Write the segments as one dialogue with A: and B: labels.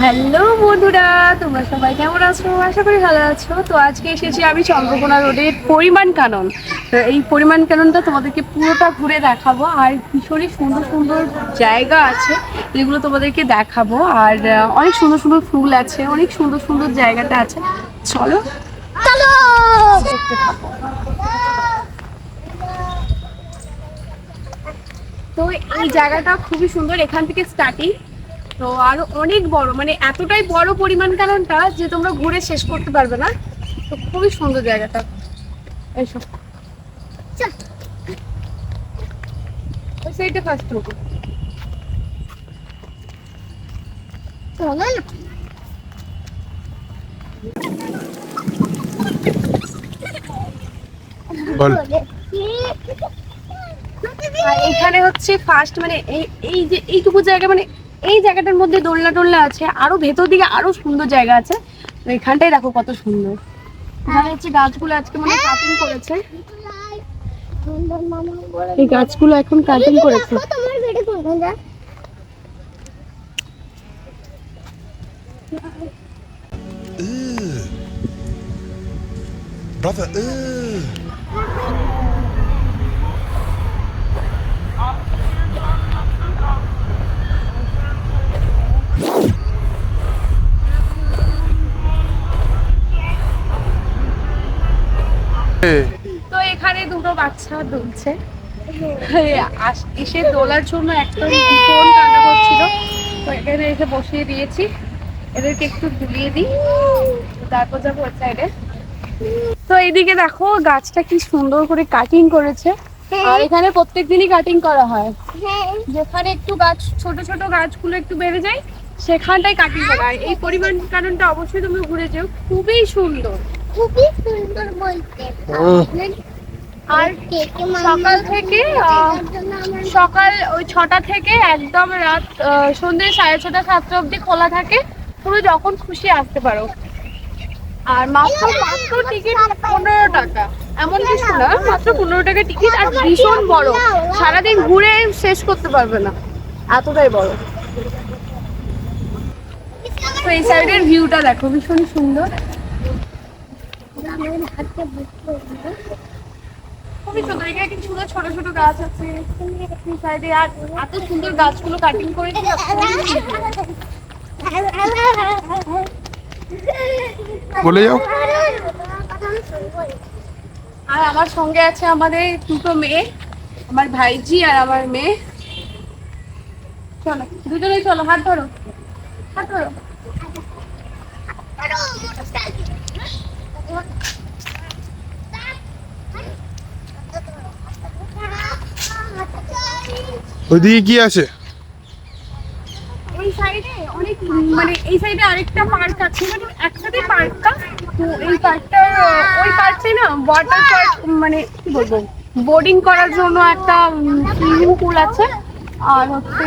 A: Hello বন্ধুরা তোমরা সবাই কেমন আছো? আশা করি ভালো আছো। তো আজকে এসেছি আমি চন্দ্রকোনা রোডের পরিমাণ কানন। তো এই পরিমাণ কাননটা তোমাদেরকে পুরোটা ঘুরে দেখাবো। আর ভীষণই সুন্দর সুন্দর জায়গা আছে যেগুলো তোমাদেরকে দেখাবো। আর অনেক সুন্দর সুন্দর ফুল আছে অনেক সুন্দর সুন্দর জায়গাটা আছে। চলো চলো! তো এই জায়গাটা খুবই সুন্দর এখান থেকে স্টার্টিং তো আরও অনেক বড় মানে এতটাই বড় পরিমাণ কারণটা যে তোমরা ঘুরে শেষ করতে পারবে না। তো খুবই সুন্দর জায়গাটা। এইসব ওই সাইডে ফার্স্ট
B: বল।
A: এখানে হচ্ছে ফার্স্ট মানে এই এই যে এইটুকু জায়গা মানে এই জায়গাটার মধ্যে দোলনা টোলনা আছে আরও ভেতর দিকে আরও সুন্দর জায়গা আছে। তো এখানটাই দেখো কত সুন্দর। এখানে হচ্ছে গাছগুলো আজকে মানে কাটিং করেছে। এই গাছগুলো এখন কাটিং করেছে।
B: Brother, ugh.
A: তো এখানে দুটো বাচ্চা দুলছে। এসে দোলার জন্য একদম ভীষণ কান্না করছিল তো এখানে এসে বসিয়ে দিয়েছি। এদেরকে একটু দুলিয়ে দিই। তারপর যাব সাইডে তো এইদিকে দেখো গাছটা কি সুন্দর করে কাটিং করেছে। আর এখানে প্রত্যেক দিনই কাটিং করা হয়। যেখানে একটু গাছ ছোট ছোট গাছগুলো একটু বেড়ে যায় সেখানটাই কাটিং করা হয়। এই পরিমাণ কারণটা অবশ্যই তুমি ঘুরে যেও। খুবই সুন্দর।
C: খুবই সুন্দর বলতে।
A: আর সকাল থেকে সকাল ওই ছটা থেকে একদম রাত সন্ধ্যে সাড়ে ছটা সাতটা অবধি খোলা থাকে। পুরো যখন খুশি আসতে পারো। আর মাত্র মাত্র টিকিট পনেরো টাকা। এমন কিছু না মাত্র পনেরো টাকা টিকিট আর ভীষণ বড়। সারাদিন ঘুরে শেষ করতে পারবে না। এতটাই বড়। তো এই সাইডের ভিউটা দেখো ভীষণ সুন্দর। খুবই সুন্দর এখানে কি সুন্দর ছোট ছোট গাছ আছে। সাইডে আর এত সুন্দর গাছগুলো কাটিং সুন্দর।
B: বলে যাও।
A: আর আমার সঙ্গে আছে আমাদের দুটো মেয়ে আমার ভাইজি আর আমার মেয়ে। চলো দুজনেই চলো হাত ধরো হাত ধরো।
B: ওইদিকে কি
A: মানে এই সাইডে পার্ক আছে মানে একসাথে পার্কটা। এই পার্কটা, ওই পার্কে না ওয়াটার পার্ক মানে কি বলব বোর্ডিং করার জন্য একটা সুইমিং পুল আছে। আর হচ্ছে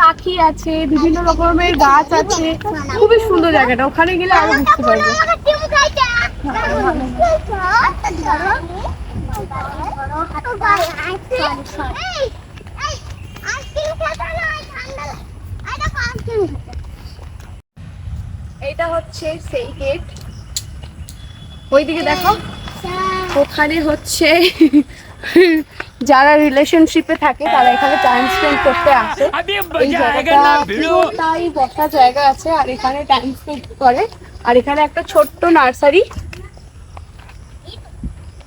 A: পাখি আছে, বিভিন্ন রকমের গাছ আছে। খুবই সুন্দর জায়গাটা, ওখানে গেলে আরও বুঝতে পারবে। এটা হচ্ছে সেই গেট। ওইদিকে দেখো। ওখানে হচ্ছে যারা রিলেশনশিপে থাকে তারা এখানে টাইম স্পেন্ড করতে আসে। এই জায়গাটা তাই বসা জায়গা আছে আর এখানে টাইম স্পেন্ড করে। আর এখানে একটা ছোট্ট নার্সারি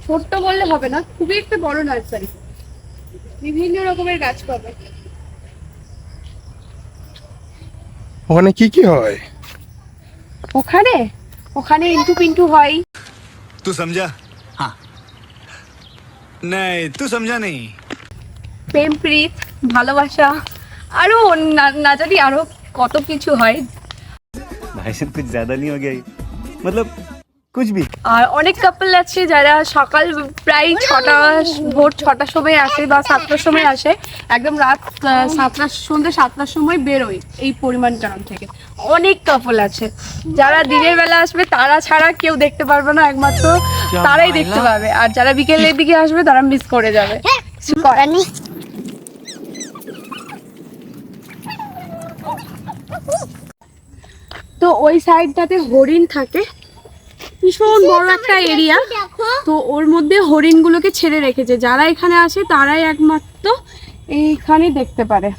A: ছোট্ট বললে হবে না খুবই একটা বড় নার্সারি বিভিন্ন রকমের গাছ পাবে।
B: ওখানে কি কি হয়?
A: ওখানে? ওখানে ইন্টু পিন্টু হয়।
D: তুই সমঝা नहीं तू समझा नहीं
A: প্রেম প্রীত ভালোবাসা আরো না না জানি আরো কত কিছু হয়
E: भाई साहब कुछ ज्यादा नहीं हो गया ये? मतलब কুচবি?
A: আর অনেক কাপল আছে যারা সকাল প্রায় ছটা ভোর ছটার সময় আসে বা সাতটার সময় আসে। একদম রাত সাতটা সন্ধ্যে সাতটার সময় বেরোয় এই পরিমাণ গ্রাম থেকে। অনেক কাপল আছে। যারা দিনের বেলা আসবে তারা ছাড়া কেউ দেখতে পারবে না একমাত্র। তারাই দেখতে পাবে আর যারা বিকেলের দিকে আসবে তারা মিস করে যাবে। হ্যাঁ, কিছু তো ওই সাইডটাতে হরিণ থাকে। ভীষণ বড় একটা এরিয়া তো ওর মধ্যে হরিণগুলোকে ছেড়ে রেখেছে। যারা এখানে আসে তারাই একমাত্র এইখানে দেখতে পারে।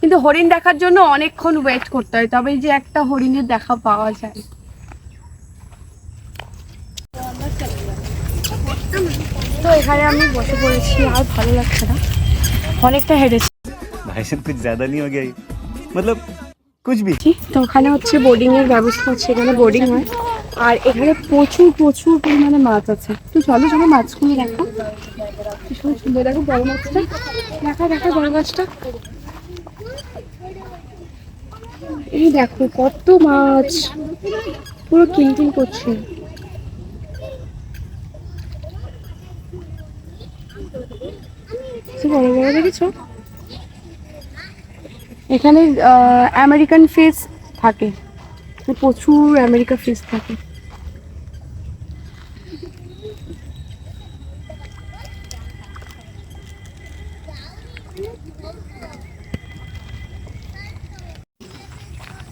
A: কিন্তু হরিণ দেখার জন্য অনেকক্ষণ ওয়েট করতে হয় তবে যে একটা হরিণের দেখা পাওয়া যায়। তো এখানে আমি বসে পড়েছি আর ভালো লাগছে না। অনেকটা হেঁটেছি।
E: ভাই সব জাদা জ্যাদা নিয়ে গেই মতলব কুচবি?
A: তো ওখানে হচ্ছে বোর্ডিং এর ব্যবস্থা আছে, এখানে বোর্ডিং হয়। আর এখানে প্রচুর প্রচুর পরিমাণে মাছ আছে। তো চলো চলো মাছগুলো দেখো। সুন্দর দেখো বড় মাছটা। দেখা দেখা বড় মাছটা। এই দেখো কত মাছ। পুরো কিনকিন করছে। বড় বড় দেখেছ? এখানে আমেরিকান ফিস থাকে। প্রচুর আমেরিকা ফিস থাকে।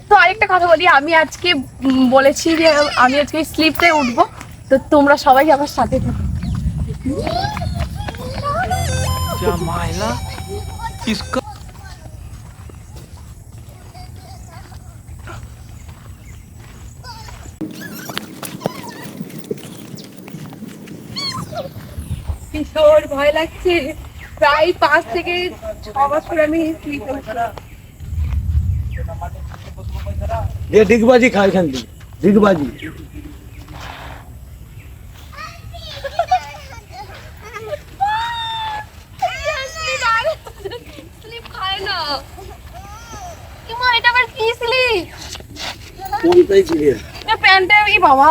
A: তো আরেকটা কথা বলি আমি আজকে বলেছি যে আমি আজকে স্লিপে উঠবো তো তোমরা সবাই আমার সাথে থাকো। ভীষণ ভয় লাগছে প্রায় পাঁচ থেকে ছ বছর আমি
F: এ ডিগবাজি
A: খাই খান ডিগবাজি
F: কোনটাই ছিল
A: প্যান্টে বাবা